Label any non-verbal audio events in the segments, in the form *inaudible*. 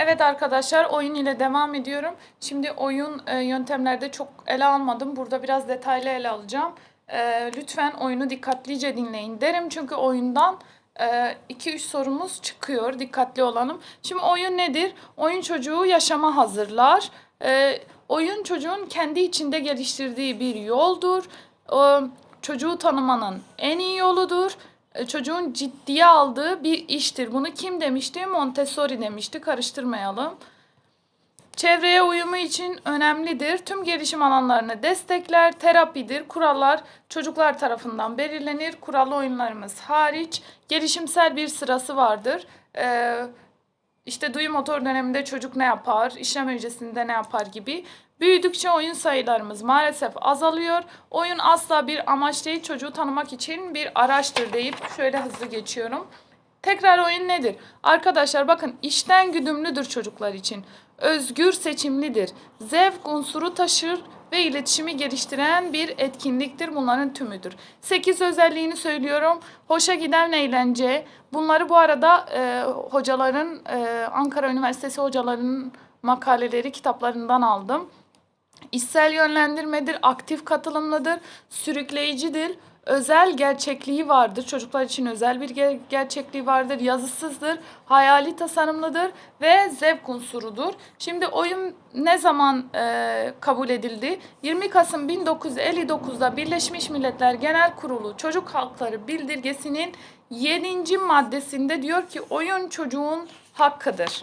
Evet arkadaşlar oyun ile devam ediyorum. Şimdi oyun e, yöntemlerde çok ele almadım. Burada biraz detaylı ele alacağım. E, lütfen oyunu dikkatlice dinleyin derim. Çünkü oyundan 2-3 sorumuz çıkıyor. Dikkatli olalım. Şimdi oyun nedir? Oyun çocuğu yaşama hazırlar. E, oyun çocuğun kendi içinde geliştirdiği bir yoldur. E, çocuğu tanımanın en iyi yoludur. E, çocuğun ciddiye aldığı bir iştir. Bunu kim demişti? Montessori demişti. Karıştırmayalım. Çevreye uyumu için önemlidir. Tüm gelişim alanlarını destekler. Terapidir. Kurallar çocuklar tarafından belirlenir. Kurallı oyunlarımız hariç gelişimsel bir sırası vardır. Ee, işte duyu motor döneminde çocuk ne yapar, işlem öncesinde ne yapar gibi. Büyüdükçe oyun sayılarımız maalesef azalıyor. Oyun asla bir amaç değil, çocuğu tanımak için bir araçtır deyip şöyle hızlı geçiyorum. Tekrar oyun nedir? Arkadaşlar bakın işten güdümlüdür çocuklar için. Özgür seçimlidir. Zevk unsuru taşır ve iletişimi geliştiren bir etkinliktir. Bunların tümüdür. 8 özelliğini söylüyorum. Hoşa giden eğlence. Bunları bu arada e, hocaların, e, Ankara Üniversitesi hocalarının makaleleri, kitaplarından aldım. İşsel yönlendirmedir, aktif katılımlıdır, sürükleyicidir, özel gerçekliği vardır. Çocuklar için özel bir ger- gerçekliği vardır, yazısızdır, hayali tasarımlıdır ve zevk unsurudur. Şimdi oyun ne zaman e, kabul edildi? 20 Kasım 1959'da Birleşmiş Milletler Genel Kurulu Çocuk Hakları Bildirgesi'nin 7. maddesinde diyor ki oyun çocuğun hakkıdır.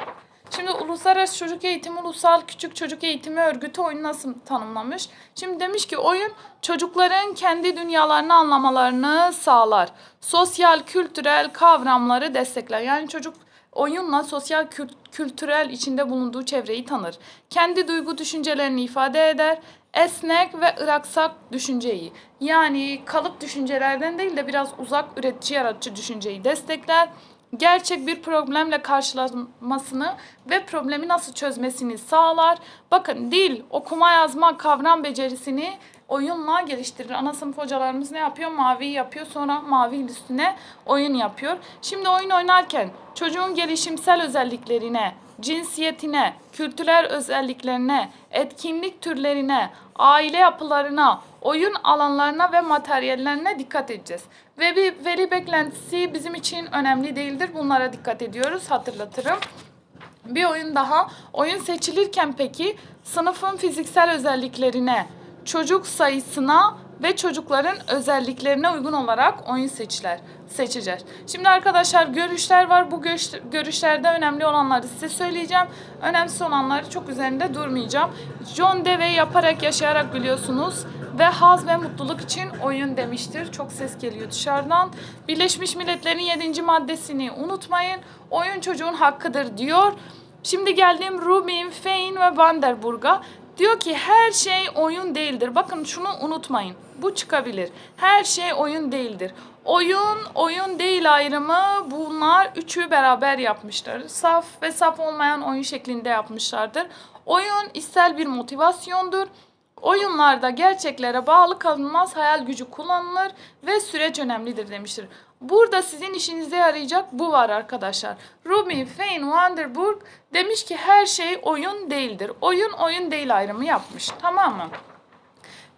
Şimdi Uluslararası Çocuk Eğitimi Ulusal Küçük Çocuk Eğitimi Örgütü oyunu nasıl tanımlamış? Şimdi demiş ki oyun çocukların kendi dünyalarını anlamalarını sağlar. Sosyal, kültürel kavramları destekler. Yani çocuk oyunla sosyal kült- kültürel içinde bulunduğu çevreyi tanır. Kendi duygu düşüncelerini ifade eder. Esnek ve ıraksak düşünceyi yani kalıp düşüncelerden değil de biraz uzak üretici yaratıcı düşünceyi destekler gerçek bir problemle karşılaşmasını ve problemi nasıl çözmesini sağlar. Bakın dil, okuma yazma, kavram becerisini oyunla geliştirir. Ana sınıf hocalarımız ne yapıyor? Mavi yapıyor sonra mavi üstüne oyun yapıyor. Şimdi oyun oynarken çocuğun gelişimsel özelliklerine, cinsiyetine, kültürel özelliklerine, etkinlik türlerine, aile yapılarına, oyun alanlarına ve materyallerine dikkat edeceğiz. Ve bir veri beklentisi bizim için önemli değildir. Bunlara dikkat ediyoruz. Hatırlatırım. Bir oyun daha. Oyun seçilirken peki sınıfın fiziksel özelliklerine, çocuk sayısına ve çocukların özelliklerine uygun olarak oyun seçiler, seçeceğiz. Şimdi arkadaşlar görüşler var. Bu görüş, görüşlerde önemli olanları size söyleyeceğim. Önemsiz olanları çok üzerinde durmayacağım. John Dewey yaparak yaşayarak biliyorsunuz ve haz ve mutluluk için oyun demiştir. Çok ses geliyor dışarıdan. Birleşmiş Milletler'in 7. maddesini unutmayın. Oyun çocuğun hakkıdır diyor. Şimdi geldiğim Rubin, Fein ve Vanderburg'a. Diyor ki her şey oyun değildir. Bakın şunu unutmayın. Bu çıkabilir. Her şey oyun değildir. Oyun, oyun değil ayrımı bunlar üçü beraber yapmışlar. Saf ve saf olmayan oyun şeklinde yapmışlardır. Oyun içsel bir motivasyondur. Oyunlarda gerçeklere bağlı kalınmaz hayal gücü kullanılır ve süreç önemlidir demiştir. Burada sizin işinize yarayacak bu var arkadaşlar. Rumi Fein Vanderburg demiş ki her şey oyun değildir. Oyun oyun değil ayrımı yapmış. Tamam mı?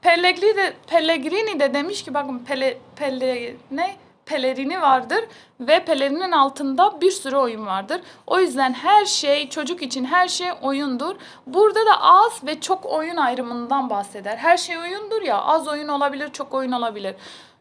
Pellegrini de, Pellegrini de demiş ki bakın pele, pele, ne? pelerini vardır ve pelerinin altında bir sürü oyun vardır. O yüzden her şey çocuk için her şey oyundur. Burada da az ve çok oyun ayrımından bahseder. Her şey oyundur ya az oyun olabilir çok oyun olabilir.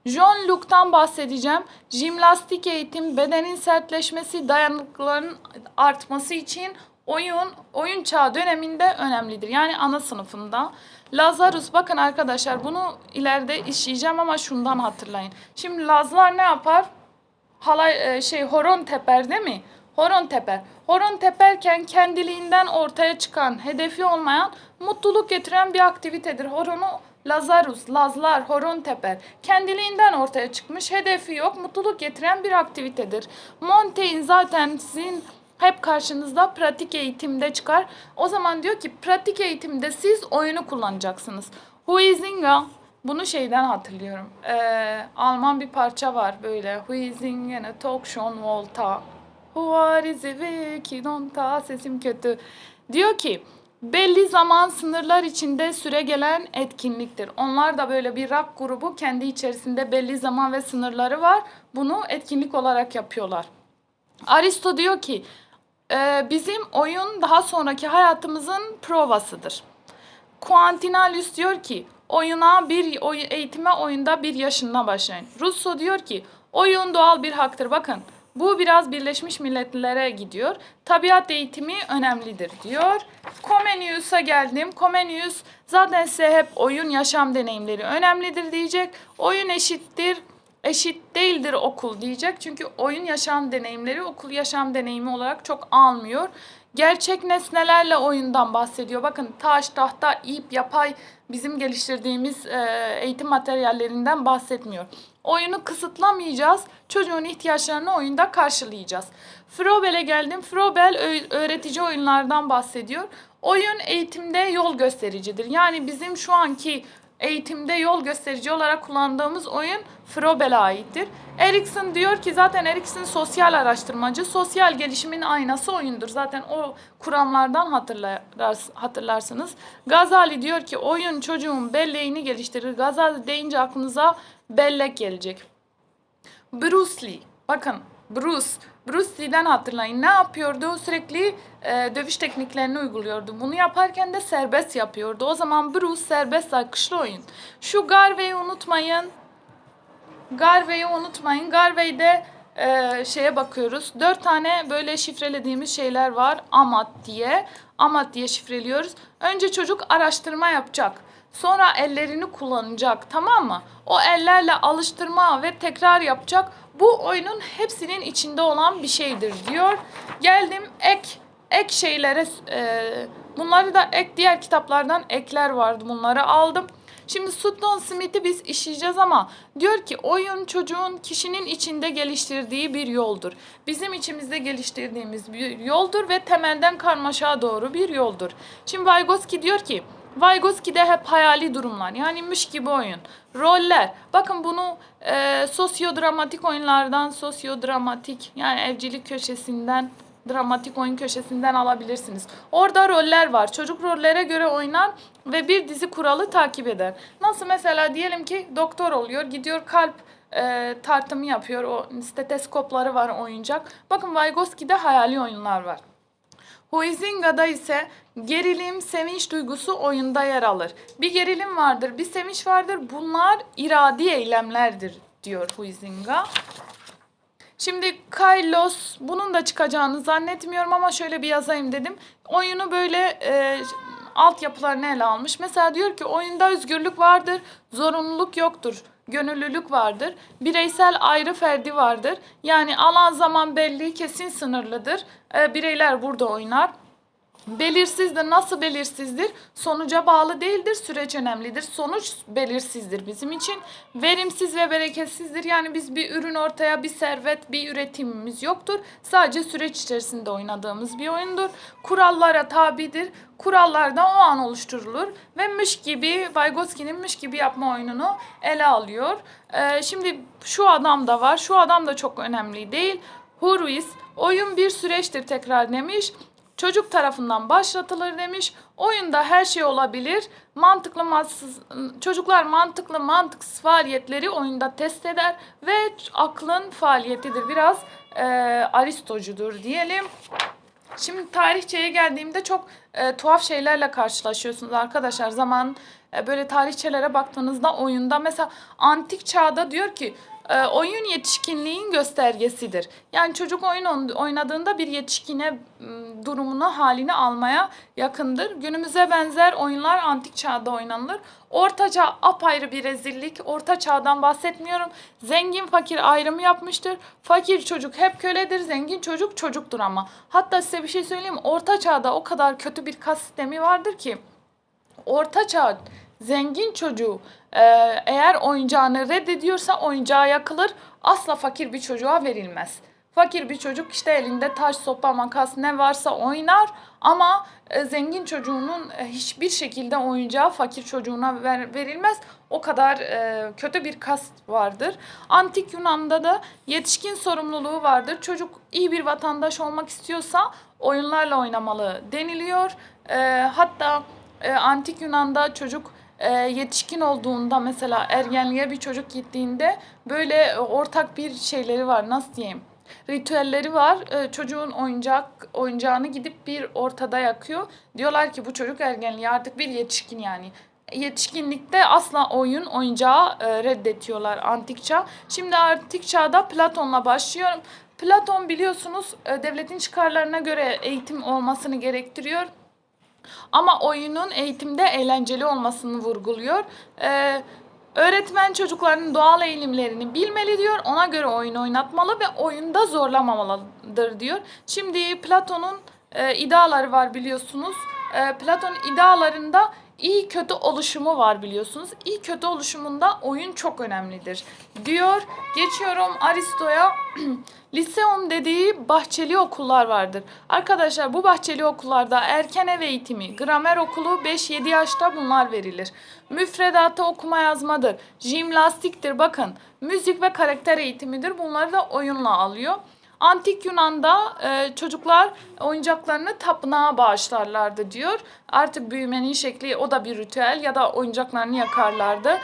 John Luke'tan bahsedeceğim. Jimnastik eğitim, bedenin sertleşmesi, dayanıklılığın artması için oyun, oyun çağı döneminde önemlidir. Yani ana sınıfında. Lazarus bakın arkadaşlar bunu ileride işleyeceğim ama şundan hatırlayın. Şimdi Lazlar ne yapar? Halay e, şey horon teper değil mi? Horon teper. Horon teperken kendiliğinden ortaya çıkan, hedefi olmayan, mutluluk getiren bir aktivitedir. Horonu Lazarus, Lazlar, horon teper. Kendiliğinden ortaya çıkmış, hedefi yok, mutluluk getiren bir aktivitedir. Montaigne zaten sizin hep karşınızda pratik eğitimde çıkar. O zaman diyor ki pratik eğitimde siz oyunu kullanacaksınız. Huizinga bunu şeyden hatırlıyorum. Ee, Alman bir parça var böyle. Huizingene Talk schon Volta. Who is it? Donta sesim kötü. Diyor ki belli zaman sınırlar içinde süre gelen etkinliktir. Onlar da böyle bir rock grubu kendi içerisinde belli zaman ve sınırları var. Bunu etkinlik olarak yapıyorlar. Aristo diyor ki "E, bizim oyun daha sonraki hayatımızın provasıdır. Quantinalius diyor ki oyuna bir oy- eğitime oyunda bir yaşında başlayın. Russo diyor ki oyun doğal bir haktır. Bakın bu biraz Birleşmiş Milletler'e gidiyor. Tabiat eğitimi önemlidir diyor. Comenius'a geldim. Comenius zaten size hep oyun yaşam deneyimleri önemlidir diyecek. Oyun eşittir eşit değildir okul diyecek. Çünkü oyun yaşam deneyimleri okul yaşam deneyimi olarak çok almıyor. Gerçek nesnelerle oyundan bahsediyor. Bakın taş, tahta, ip, yapay bizim geliştirdiğimiz eğitim materyallerinden bahsetmiyor. Oyunu kısıtlamayacağız. Çocuğun ihtiyaçlarını oyunda karşılayacağız. Frobel'e geldim. Frobel öğretici oyunlardan bahsediyor. Oyun eğitimde yol göstericidir. Yani bizim şu anki eğitimde yol gösterici olarak kullandığımız oyun Frobel'e aittir. Erikson diyor ki zaten Erikson sosyal araştırmacı. Sosyal gelişimin aynası oyundur. Zaten o kuramlardan hatırlar, hatırlarsınız. Gazali diyor ki oyun çocuğun belleğini geliştirir. Gazali deyince aklınıza bellek gelecek. Bruce Lee. Bakın Bruce. Bruce Lee'den hatırlayın. Ne yapıyordu? Sürekli e, dövüş tekniklerini uyguluyordu. Bunu yaparken de serbest yapıyordu. O zaman Bruce serbest akışlı oyun. Şu Garvey'i unutmayın. Garvey'i unutmayın. Garvey'de e, şeye bakıyoruz. Dört tane böyle şifrelediğimiz şeyler var. Amat diye. Amat diye şifreliyoruz. Önce çocuk araştırma yapacak. Sonra ellerini kullanacak. Tamam mı? O ellerle alıştırma ve tekrar yapacak. Bu oyunun hepsinin içinde olan bir şeydir diyor. Geldim ek ek şeylere e, bunları da ek diğer kitaplardan ekler vardı. Bunları aldım. Şimdi Sutton Smith'i biz işleyeceğiz ama diyor ki oyun çocuğun kişinin içinde geliştirdiği bir yoldur. Bizim içimizde geliştirdiğimiz bir yoldur ve temelden karmaşa doğru bir yoldur. Şimdi Vygotsky diyor ki Vygotsky'de hep hayali durumlar yani mış gibi oyun. Roller. Bakın bunu e, sosyodramatik oyunlardan sosyodramatik yani evcilik köşesinden dramatik oyun köşesinden alabilirsiniz. Orada roller var. Çocuk rollere göre oynar ve bir dizi kuralı takip eder. Nasıl mesela diyelim ki doktor oluyor, gidiyor kalp e, tartımı yapıyor. O steteskopları var oyuncak. Bakın Vygotsky'de hayali oyunlar var. Huizinga'da ise gerilim, sevinç duygusu oyunda yer alır. Bir gerilim vardır, bir sevinç vardır. Bunlar iradi eylemlerdir diyor Huizinga. Şimdi Kailos bunun da çıkacağını zannetmiyorum ama şöyle bir yazayım dedim. Oyunu böyle e, altyapılarını ele almış. Mesela diyor ki oyunda özgürlük vardır, zorunluluk yoktur. Gönüllülük vardır. Bireysel ayrı ferdi vardır. Yani alan zaman belli, kesin sınırlıdır. E, bireyler burada oynar. Belirsizdir. Nasıl belirsizdir? Sonuca bağlı değildir. Süreç önemlidir. Sonuç belirsizdir bizim için. Verimsiz ve bereketsizdir. Yani biz bir ürün ortaya, bir servet, bir üretimimiz yoktur. Sadece süreç içerisinde oynadığımız bir oyundur. Kurallara tabidir. Kurallar da o an oluşturulur ve mış gibi Vygotsky'nin mış gibi yapma oyununu ele alıyor. Ee, şimdi şu adam da var. Şu adam da çok önemli değil. Hurwitz oyun bir süreçtir tekrar demiş. Çocuk tarafından başlatılır demiş. Oyunda her şey olabilir. Mantıklı mantıksız, çocuklar mantıklı mantıksız faaliyetleri oyunda test eder ve aklın faaliyetidir. Biraz e, Aristocudur diyelim. Şimdi tarihçeye geldiğimde çok e, tuhaf şeylerle karşılaşıyorsunuz arkadaşlar. Zaman e, böyle tarihçelere baktığınızda oyunda mesela antik çağda diyor ki e, oyun yetişkinliğin göstergesidir. Yani çocuk oyun oynadığında bir yetişkine m, durumunu halini almaya yakındır. Günümüze benzer oyunlar antik çağda oynanılır. Orta çağ apayrı bir rezillik. Orta çağdan bahsetmiyorum. Zengin fakir ayrımı yapmıştır. Fakir çocuk hep köledir. Zengin çocuk çocuktur ama. Hatta size bir şey söyleyeyim? Orta çağda o kadar kötü bir kas sistemi vardır ki orta çağ zengin çocuğu e, eğer oyuncağını reddediyorsa oyuncağı yakılır. Asla fakir bir çocuğa verilmez. Fakir bir çocuk işte elinde taş, sopa, makas ne varsa oynar ama e, zengin çocuğunun e, hiçbir şekilde oyuncağı fakir çocuğuna ver- verilmez. O kadar e, kötü bir kast vardır. Antik Yunan'da da yetişkin sorumluluğu vardır. Çocuk iyi bir vatandaş olmak istiyorsa oyunlarla oynamalı deniliyor. E, hatta e, Antik Yunan'da çocuk e, yetişkin olduğunda mesela ergenliğe bir çocuk gittiğinde böyle e, ortak bir şeyleri var nasıl diyeyim ritüelleri var. E, çocuğun oyuncak oyuncağını gidip bir ortada yakıyor. Diyorlar ki bu çocuk ergenliğe artık bir yetişkin yani. Yetişkinlikte asla oyun oyuncağı e, reddetiyorlar antik çağ. Şimdi antik çağda Platon'la başlıyorum. Platon biliyorsunuz devletin çıkarlarına göre eğitim olmasını gerektiriyor. Ama oyunun eğitimde eğlenceli olmasını vurguluyor. Ee, öğretmen çocukların doğal eğilimlerini bilmeli diyor. Ona göre oyun oynatmalı ve oyunda zorlamamalıdır diyor. Şimdi Platon'un e, ideaları var biliyorsunuz. E, Platon'un idealarında iyi kötü oluşumu var biliyorsunuz. İyi kötü oluşumunda oyun çok önemlidir diyor. Geçiyorum Aristo'ya. *clears throat* Liseum dediği bahçeli okullar vardır. Arkadaşlar bu bahçeli okullarda erken ev eğitimi, gramer okulu 5-7 yaşta bunlar verilir. Müfredatı okuma yazmadır, jimnastiktir bakın. Müzik ve karakter eğitimidir. Bunları da oyunla alıyor. Antik Yunan'da e, çocuklar oyuncaklarını tapınağa bağışlarlardı diyor. Artık büyümenin şekli o da bir ritüel ya da oyuncaklarını yakarlardı.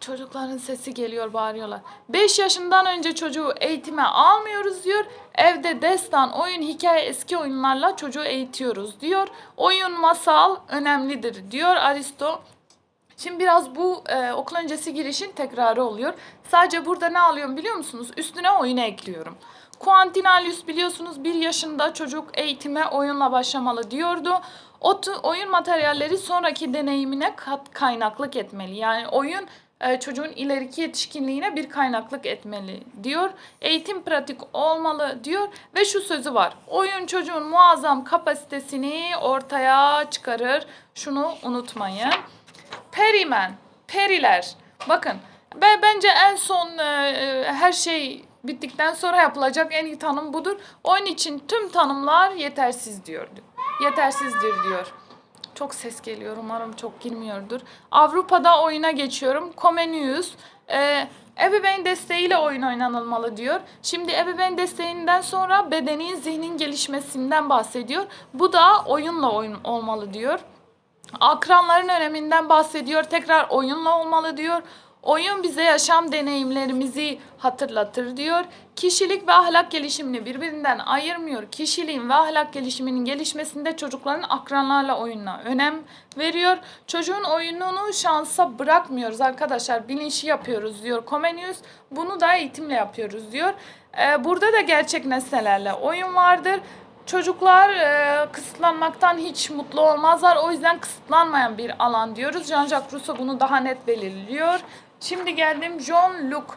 Çocukların sesi geliyor bağırıyorlar. 5 yaşından önce çocuğu eğitime almıyoruz diyor. Evde destan, oyun, hikaye, eski oyunlarla çocuğu eğitiyoruz diyor. Oyun, masal önemlidir diyor Aristo. Şimdi biraz bu e, okul öncesi girişin tekrarı oluyor. Sadece burada ne alıyorum biliyor musunuz? Üstüne oyunu ekliyorum. Quantinalius biliyorsunuz bir yaşında çocuk eğitime oyunla başlamalı diyordu. O oyun materyalleri sonraki deneyimine kat kaynaklık etmeli. Yani oyun e, çocuğun ileriki yetişkinliğine bir kaynaklık etmeli diyor. Eğitim pratik olmalı diyor ve şu sözü var. Oyun çocuğun muazzam kapasitesini ortaya çıkarır. Şunu unutmayın. Perimen, periler. Bakın ben bence en son e, e, her şey bittikten sonra yapılacak en iyi tanım budur. Onun için tüm tanımlar yetersiz diyor. Yetersizdir diyor. Çok ses geliyor umarım çok girmiyordur. Avrupa'da oyuna geçiyorum. Comenius e, ebeveyn desteğiyle oyun oynanılmalı diyor. Şimdi ebeveyn desteğinden sonra bedenin zihnin gelişmesinden bahsediyor. Bu da oyunla oyun olmalı diyor. Akranların öneminden bahsediyor. Tekrar oyunla olmalı diyor. Oyun bize yaşam deneyimlerimizi hatırlatır diyor. Kişilik ve ahlak gelişimini birbirinden ayırmıyor. Kişiliğin ve ahlak gelişiminin gelişmesinde çocukların akranlarla oyununa önem veriyor. Çocuğun oyununu şansa bırakmıyoruz arkadaşlar. Bilinçli yapıyoruz diyor Comenius. Bunu da eğitimle yapıyoruz diyor. Ee, burada da gerçek nesnelerle oyun vardır. Çocuklar e, kısıtlanmaktan hiç mutlu olmazlar. O yüzden kısıtlanmayan bir alan diyoruz. Jean-Jacques Rousseau bunu daha net belirliyor. Şimdi geldim John Luke.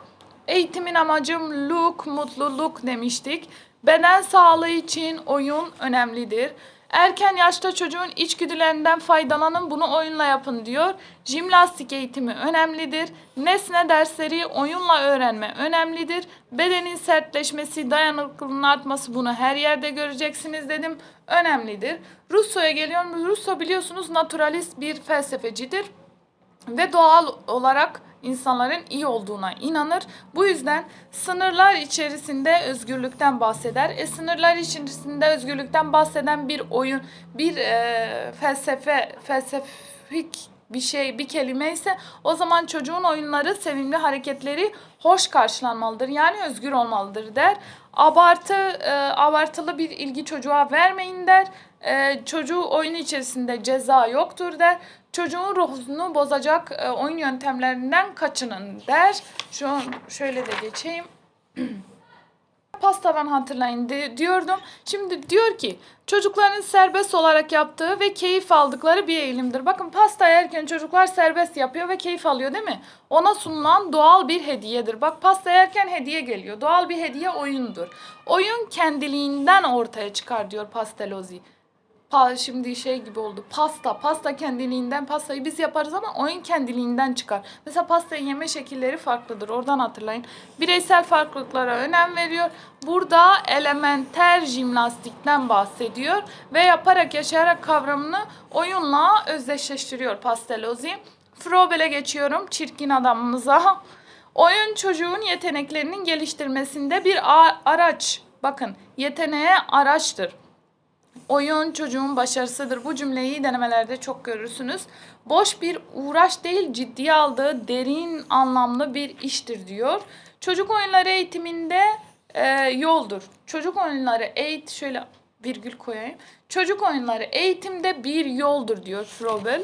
Eğitimin amacım Luke, mutluluk demiştik. Beden sağlığı için oyun önemlidir. Erken yaşta çocuğun içgüdülerinden faydalanın bunu oyunla yapın diyor. Jimnastik eğitimi önemlidir. Nesne dersleri oyunla öğrenme önemlidir. Bedenin sertleşmesi, dayanıklılığın artması bunu her yerde göreceksiniz dedim. Önemlidir. Rousseau'ya geliyorum. Rousseau biliyorsunuz naturalist bir felsefecidir ve doğal olarak insanların iyi olduğuna inanır. Bu yüzden sınırlar içerisinde özgürlükten bahseder. E sınırlar içerisinde özgürlükten bahseden bir oyun, bir e, felsefe, felsefik bir şey, bir kelime ise o zaman çocuğun oyunları, sevimli hareketleri hoş karşılanmalıdır. Yani özgür olmalıdır der. Abartı, e, abartılı bir ilgi çocuğa vermeyin der. E, çocuğu oyun içerisinde ceza yoktur der. Çocuğun ruhunu bozacak e, oyun yöntemlerinden kaçının der. Şu an şöyle de geçeyim. *clears throat* Pastadan hatırlayın di- diyordum. Şimdi diyor ki çocukların serbest olarak yaptığı ve keyif aldıkları bir eğilimdir. Bakın pasta yerken çocuklar serbest yapıyor ve keyif alıyor değil mi? Ona sunulan doğal bir hediyedir. Bak pasta yerken hediye geliyor. Doğal bir hediye oyundur. Oyun kendiliğinden ortaya çıkar diyor Pastelozzi. Pa şimdi şey gibi oldu. Pasta. Pasta kendiliğinden pastayı biz yaparız ama oyun kendiliğinden çıkar. Mesela pastayı yeme şekilleri farklıdır. Oradan hatırlayın. Bireysel farklılıklara önem veriyor. Burada elementer jimnastikten bahsediyor ve yaparak yaşayarak kavramını oyunla özdeşleştiriyor Pastelozzi. Frobel'e geçiyorum. Çirkin adamımıza. Oyun çocuğun yeteneklerinin geliştirmesinde bir araç. Bakın yeteneğe araçtır. Oyun çocuğun başarısıdır. Bu cümleyi denemelerde çok görürsünüz. Boş bir uğraş değil, ciddiye aldığı derin anlamlı bir iştir diyor. Çocuk oyunları eğitiminde e, yoldur. Çocuk oyunları eğit şöyle virgül koyayım. Çocuk oyunları eğitimde bir yoldur diyor Froebel.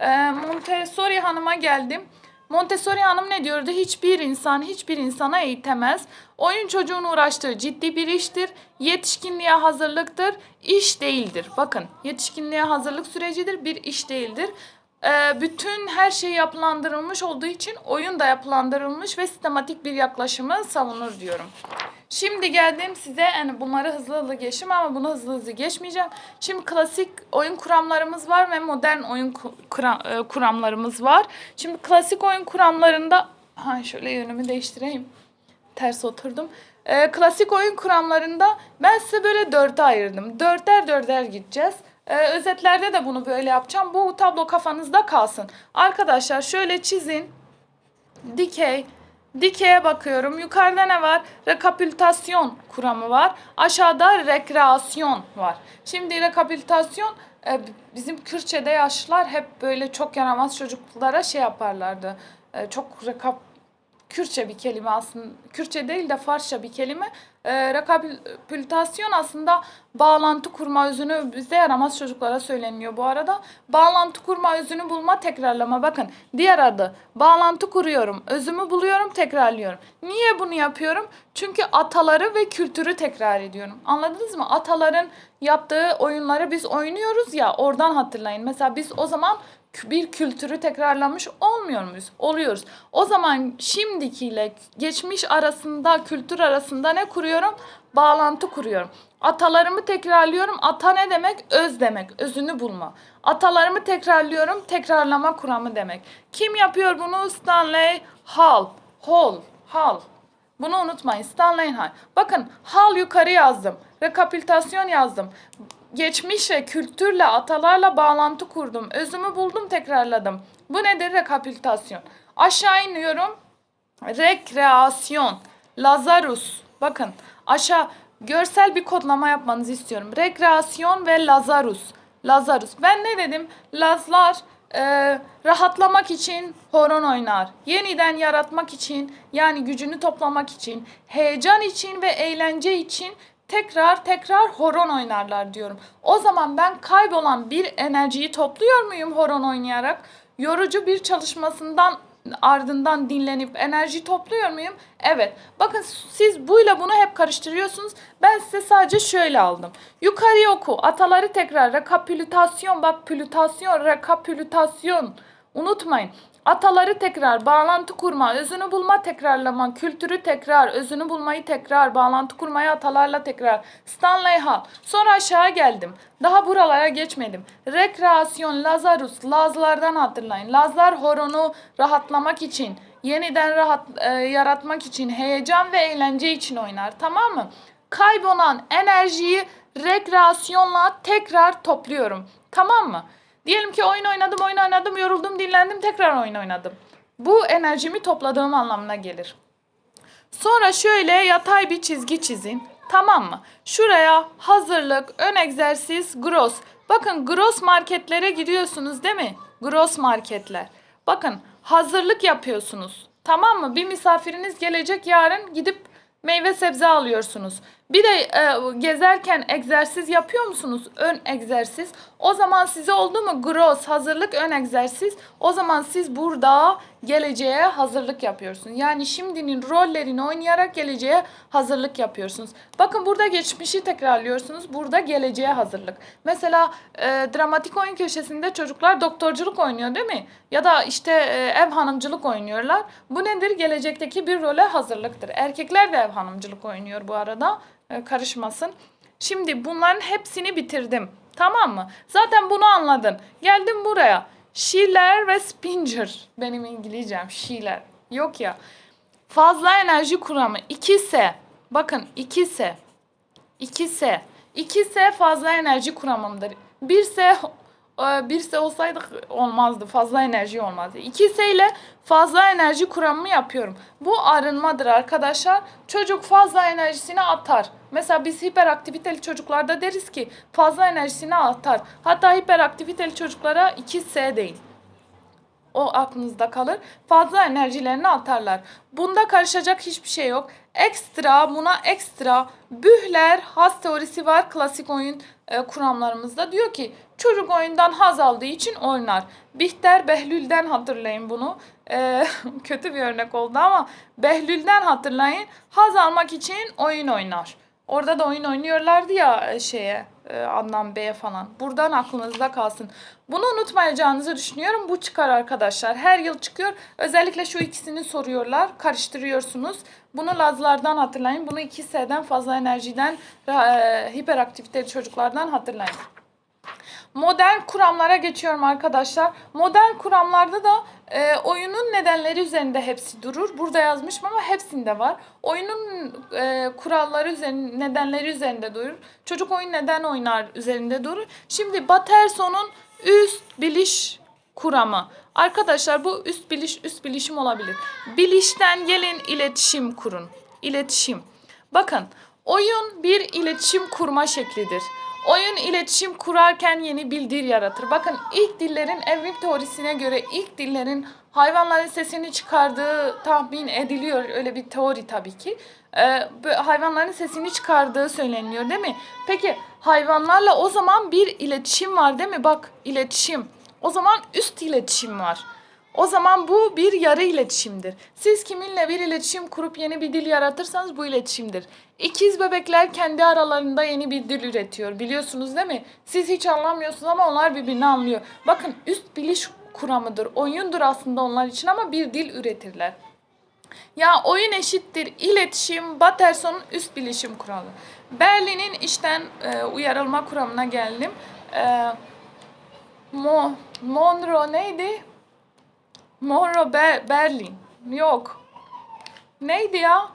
E, Montessori Hanım'a geldim. Montessori Hanım ne diyordu? Hiçbir insan hiçbir insana eğitemez. Oyun çocuğun uğraştığı ciddi bir iştir. Yetişkinliğe hazırlıktır. iş değildir. Bakın yetişkinliğe hazırlık sürecidir. Bir iş değildir. Ee, bütün her şey yapılandırılmış olduğu için oyun da yapılandırılmış ve sistematik bir yaklaşımı savunur diyorum. Şimdi geldim size yani bunları hızlı hızlı geçtim ama bunu hızlı hızlı geçmeyeceğim. Şimdi klasik oyun kuramlarımız var ve modern oyun ku- kura- e, kuramlarımız var. Şimdi klasik oyun kuramlarında ha şöyle yönümü değiştireyim. Ters oturdum. Ee, klasik oyun kuramlarında ben size böyle dörde ayırdım. Dörder dörder gideceğiz. Ee, özetlerde de bunu böyle yapacağım. Bu tablo kafanızda kalsın. Arkadaşlar şöyle çizin dikey, dikeye bakıyorum. Yukarıda ne var? Rekapitülasyon kuramı var. Aşağıda rekreasyon var. Şimdi rekapitülasyon e, bizim Kürtçe'de yaşlılar hep böyle çok yaramaz çocuklara şey yaparlardı. E, çok rekap Kürtçe bir kelime aslında. Kürtçe değil de Farsça bir kelime. E, rekapitülasyon aslında bağlantı kurma özünü bizde yaramaz çocuklara söyleniyor bu arada. Bağlantı kurma özünü bulma tekrarlama. Bakın diğer adı bağlantı kuruyorum. Özümü buluyorum tekrarlıyorum. Niye bunu yapıyorum? Çünkü ataları ve kültürü tekrar ediyorum. Anladınız mı? Ataların yaptığı oyunları biz oynuyoruz ya oradan hatırlayın. Mesela biz o zaman bir kültürü tekrarlamış olmuyor muyuz? Oluyoruz. O zaman şimdikiyle geçmiş arasında, kültür arasında ne kuruyorum? Bağlantı kuruyorum. Atalarımı tekrarlıyorum. Ata ne demek? Öz demek. Özünü bulma. Atalarımı tekrarlıyorum. Tekrarlama kuramı demek. Kim yapıyor bunu? Stanley Hall. Hall. Hall. Bunu unutmayın. Stanley Hall. Bakın Hall yukarı yazdım. Rekapitülasyon yazdım. Geçmiş ve kültürle, atalarla bağlantı kurdum. Özümü buldum, tekrarladım. Bu nedir? Rekapitülasyon. Aşağı iniyorum. Rekreasyon. Lazarus. Bakın aşağı görsel bir kodlama yapmanızı istiyorum. Rekreasyon ve Lazarus. Lazarus. Ben ne dedim? Lazlar e, rahatlamak için horon oynar. Yeniden yaratmak için yani gücünü toplamak için, heyecan için ve eğlence için tekrar tekrar horon oynarlar diyorum. O zaman ben kaybolan bir enerjiyi topluyor muyum horon oynayarak? Yorucu bir çalışmasından ardından dinlenip enerji topluyor muyum? Evet. Bakın siz buyla bunu hep karıştırıyorsunuz. Ben size sadece şöyle aldım. Yukarıya oku. Ataları tekrar. Rekapitülasyon. Bak pülütasyon. Rekapitülasyon. Unutmayın. Ataları tekrar, bağlantı kurma, özünü bulma, tekrarlama, kültürü tekrar, özünü bulmayı tekrar, bağlantı kurmayı atalarla tekrar. Stanley Hall. Sonra aşağı geldim. Daha buralara geçmedim. Rekreasyon, Lazarus, Lazlardan hatırlayın. Lazlar horonu rahatlamak için, yeniden rahat e, yaratmak için, heyecan ve eğlence için oynar. Tamam mı? Kaybolan enerjiyi rekreasyonla tekrar topluyorum. Tamam mı? Diyelim ki oyun oynadım, oyun oynadım, yoruldum, dinlendim, tekrar oyun oynadım. Bu enerjimi topladığım anlamına gelir. Sonra şöyle yatay bir çizgi çizin. Tamam mı? Şuraya hazırlık, ön egzersiz, gross. Bakın gross marketlere gidiyorsunuz değil mi? Gross marketler. Bakın hazırlık yapıyorsunuz. Tamam mı? Bir misafiriniz gelecek yarın gidip meyve sebze alıyorsunuz. Bir de e, gezerken egzersiz yapıyor musunuz? Ön egzersiz. O zaman size oldu mu? Gross hazırlık ön egzersiz. O zaman siz burada geleceğe hazırlık yapıyorsunuz. Yani şimdinin rollerini oynayarak geleceğe hazırlık yapıyorsunuz. Bakın burada geçmişi tekrarlıyorsunuz. Burada geleceğe hazırlık. Mesela e, dramatik oyun köşesinde çocuklar doktorculuk oynuyor değil mi? Ya da işte e, ev hanımcılık oynuyorlar. Bu nedir? Gelecekteki bir role hazırlıktır. Erkekler de ev hanımcılık oynuyor bu arada. E, karışmasın. Şimdi bunların hepsini bitirdim. Tamam mı? Zaten bunu anladın. Geldim buraya. Schiller ve Spinger. Benim İngilizcem Schiller. Yok ya. Fazla enerji kuramı 2S. Bakın 2S. 2S. 2S fazla enerji kuramımdır. 1S 1S olsaydı olmazdı. Fazla enerji olmazdı. 2S ile fazla enerji kuramımı yapıyorum. Bu arınmadır arkadaşlar. Çocuk fazla enerjisini atar. Mesela biz hiperaktiviteli çocuklarda deriz ki fazla enerjisini atar. Hatta hiperaktiviteli çocuklara 2S değil. O aklınızda kalır. Fazla enerjilerini atarlar. Bunda karışacak hiçbir şey yok. Ekstra buna ekstra Bühler haz teorisi var klasik oyun e, kuramlarımızda. Diyor ki çocuk oyundan haz aldığı için oynar. Bihter Behlül'den hatırlayın bunu. E, *laughs* kötü bir örnek oldu ama Behlül'den hatırlayın. Haz almak için oyun oynar. Orada da oyun oynuyorlardı ya e, şeye Adnan Bey'e falan. Buradan aklınızda kalsın. Bunu unutmayacağınızı düşünüyorum. Bu çıkar arkadaşlar. Her yıl çıkıyor. Özellikle şu ikisini soruyorlar. Karıştırıyorsunuz. Bunu Lazlardan hatırlayın. Bunu 2S'den fazla enerjiden e, hiperaktiviteli çocuklardan hatırlayın. Modern kuramlara geçiyorum arkadaşlar. Modern kuramlarda da e, oyunun nedenleri üzerinde hepsi durur. Burada yazmışım ama hepsinde var. Oyunun e, kuralları üzerinde, nedenleri üzerinde durur. Çocuk oyun neden oynar üzerinde durur. Şimdi Baterson'un üst biliş kuramı. Arkadaşlar bu üst biliş üst bilişim olabilir. Bilişten gelin iletişim kurun. İletişim. Bakın oyun bir iletişim kurma şeklidir. Oyun iletişim kurarken yeni bir dil yaratır. Bakın ilk dillerin evrim teorisine göre ilk dillerin hayvanların sesini çıkardığı tahmin ediliyor. Öyle bir teori tabii ki. Ee, hayvanların sesini çıkardığı söyleniyor değil mi? Peki hayvanlarla o zaman bir iletişim var değil mi? Bak iletişim. O zaman üst iletişim var. O zaman bu bir yarı iletişimdir. Siz kiminle bir iletişim kurup yeni bir dil yaratırsanız bu iletişimdir. İkiz bebekler kendi aralarında yeni bir dil üretiyor. Biliyorsunuz değil mi? Siz hiç anlamıyorsunuz ama onlar birbirini anlıyor. Bakın üst biliş kuramıdır. Oyundur aslında onlar için ama bir dil üretirler. Ya oyun eşittir iletişim Baterson'un üst bilişim kuralı. Berlin'in işten e, uyarılma kuramına geldim. E, Mo, Monroe neydi? Monroe Ber Berlin. Yok. Neydi ya?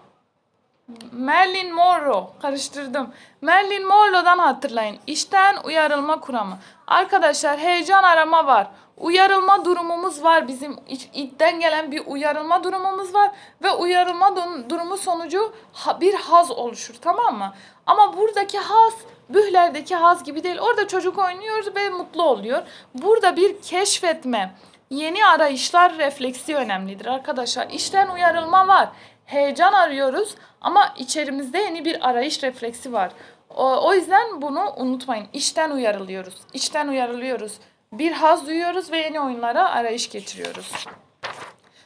Merlin Monroe. Karıştırdım. Merlin Monroe'dan hatırlayın. İşten uyarılma kuramı. Arkadaşlar heyecan arama var. Uyarılma durumumuz var. Bizim itten gelen bir uyarılma durumumuz var. Ve uyarılma durumu sonucu bir haz oluşur. Tamam mı? Ama buradaki haz Bühler'deki haz gibi değil. Orada çocuk oynuyor ve mutlu oluyor. Burada bir keşfetme, yeni arayışlar refleksi önemlidir arkadaşlar. İşten uyarılma var. Heyecan arıyoruz ama içerimizde yeni bir arayış refleksi var. O, yüzden bunu unutmayın. İşten uyarılıyoruz. İçten uyarılıyoruz. Bir haz duyuyoruz ve yeni oyunlara arayış getiriyoruz.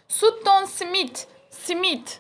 Sutton Smith. Smith.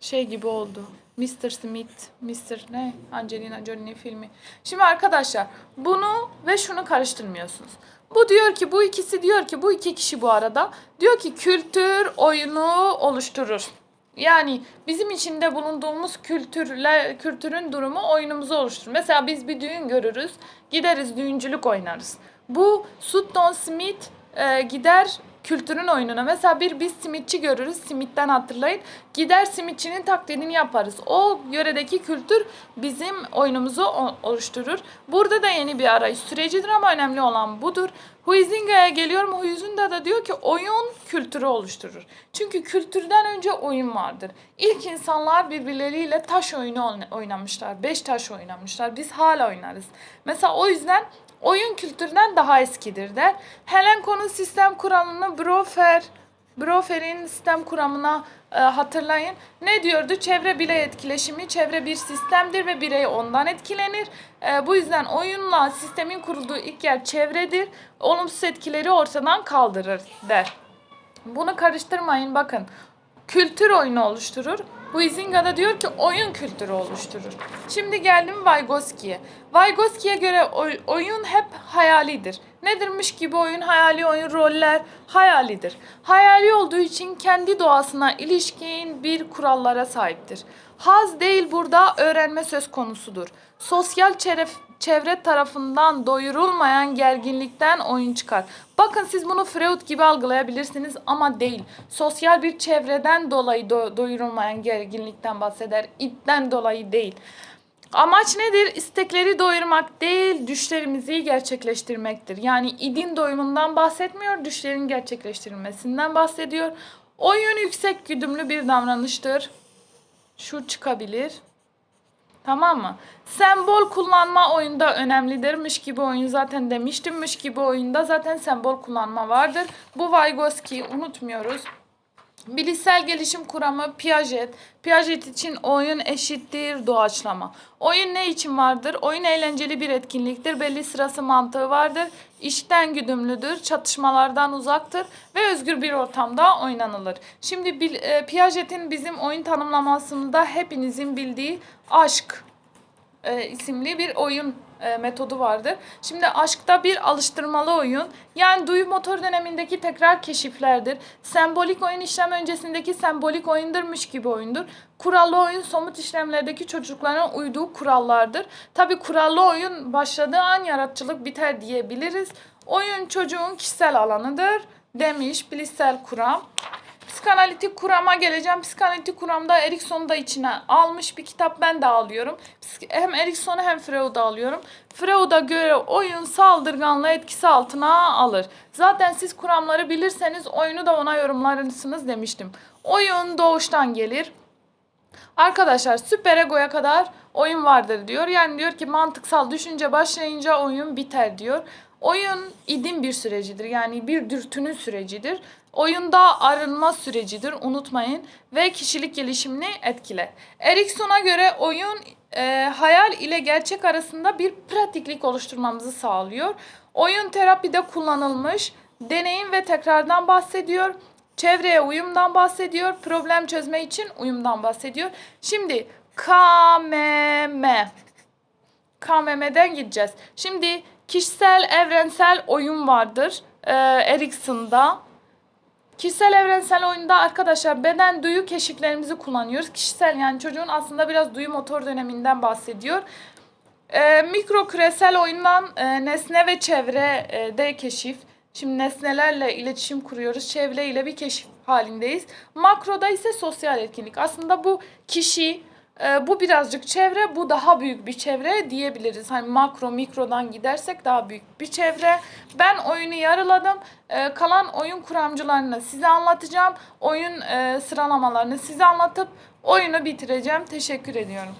Şey gibi oldu. Mr. Smith, Mr. ne? Angelina Jolie'nin filmi. Şimdi arkadaşlar bunu ve şunu karıştırmıyorsunuz. Bu diyor ki bu ikisi diyor ki bu iki kişi bu arada diyor ki kültür oyunu oluşturur. Yani bizim içinde bulunduğumuz kültürle kültürün durumu oyunumuzu oluşturur. Mesela biz bir düğün görürüz, gideriz düğüncülük oynarız. Bu Sutton Smith e, gider kültürün oyununa. Mesela bir biz simitçi görürüz. Simitten hatırlayın. Gider simitçinin taklidini yaparız. O yöredeki kültür bizim oyunumuzu oluşturur. Burada da yeni bir arayış sürecidir ama önemli olan budur. Huizinga'ya geliyorum. Huizinga da diyor ki oyun kültürü oluşturur. Çünkü kültürden önce oyun vardır. İlk insanlar birbirleriyle taş oyunu oynamışlar. Beş taş oynamışlar. Biz hala oynarız. Mesela o yüzden oyun kültüründen daha eskidir der. Helenko'nun sistem kuralını Brofer Brofer'in sistem kuramına e, hatırlayın. Ne diyordu? Çevre birey etkileşimi, çevre bir sistemdir ve birey ondan etkilenir. E, bu yüzden oyunla sistemin kurulduğu ilk yer çevredir. Olumsuz etkileri ortadan kaldırır der. Bunu karıştırmayın bakın. Kültür oyunu oluşturur. Huizinga da diyor ki oyun kültürü oluşturur. Şimdi geldim Vygotsky'ye. Vygotsky'ye göre oy, oyun hep hayalidir. Nedirmiş gibi oyun hayali oyun roller hayalidir. Hayali olduğu için kendi doğasına ilişkin bir kurallara sahiptir. Haz değil burada öğrenme söz konusudur. Sosyal çeref, çevre tarafından doyurulmayan gerginlikten oyun çıkar. Bakın siz bunu Freud gibi algılayabilirsiniz ama değil. Sosyal bir çevreden dolayı do- doyurulmayan gerginlikten bahseder. İtten dolayı değil. Amaç nedir? İstekleri doyurmak değil, düşlerimizi gerçekleştirmektir. Yani idin doyumundan bahsetmiyor, düşlerin gerçekleştirilmesinden bahsediyor. Oyun yüksek güdümlü bir davranıştır. Şu çıkabilir. Tamam mı? Sembol kullanma oyunda önemlidir. gibi oyun zaten demiştim. Mış gibi oyunda zaten sembol kullanma vardır. Bu Vygotsky unutmuyoruz. Bilişsel gelişim kuramı Piaget. Piaget için oyun eşittir doğaçlama. Oyun ne için vardır? Oyun eğlenceli bir etkinliktir. Belli sırası mantığı vardır. İşten güdümlüdür. Çatışmalardan uzaktır. Ve özgür bir ortamda oynanılır. Şimdi e, Piaget'in bizim oyun tanımlamasında hepinizin bildiği aşk e, isimli bir oyun e, metodu vardır. Şimdi aşkta bir alıştırmalı oyun. Yani duyu motor dönemindeki tekrar keşiflerdir. Sembolik oyun işlem öncesindeki sembolik oyundurmuş gibi oyundur. Kurallı oyun somut işlemlerdeki çocukların uyduğu kurallardır. Tabi kurallı oyun başladığı an yaratıcılık biter diyebiliriz. Oyun çocuğun kişisel alanıdır demiş bilişsel kuram. Psikanalitik kurama geleceğim. Psikanalitik kuramda Erikson'u da içine almış bir kitap ben de alıyorum. Hem Erikson'u hem Freud'u alıyorum. Freud'a göre oyun saldırganlığı etkisi altına alır. Zaten siz kuramları bilirseniz oyunu da ona yorumlarsınız demiştim. Oyun doğuştan gelir. Arkadaşlar süper egoya kadar oyun vardır diyor. Yani diyor ki mantıksal düşünce başlayınca oyun biter diyor. Oyun idim bir sürecidir. Yani bir dürtünün sürecidir. Oyunda arınma sürecidir unutmayın ve kişilik gelişimini etkiler. Erikson'a göre oyun e, hayal ile gerçek arasında bir pratiklik oluşturmamızı sağlıyor. Oyun terapide kullanılmış, deneyim ve tekrardan bahsediyor. Çevreye uyumdan bahsediyor. Problem çözme için uyumdan bahsediyor. Şimdi KMM. KMM'den gideceğiz. Şimdi kişisel evrensel oyun vardır. Ee, Erikson'da. Kişisel evrensel oyunda arkadaşlar beden duyu keşiflerimizi kullanıyoruz. Kişisel yani çocuğun aslında biraz duyu motor döneminden bahsediyor. Ee, mikro küresel oyundan e, nesne ve çevre e, keşif. Şimdi nesnelerle iletişim kuruyoruz. Çevreyle bir keşif halindeyiz. Makroda ise sosyal etkinlik. Aslında bu kişi, e, bu birazcık çevre, bu daha büyük bir çevre diyebiliriz. Hani makro, mikrodan gidersek daha büyük bir çevre. Ben oyunu yarıladım. E, kalan oyun kuramcılarını size anlatacağım. Oyun e, sıralamalarını size anlatıp oyunu bitireceğim. Teşekkür ediyorum.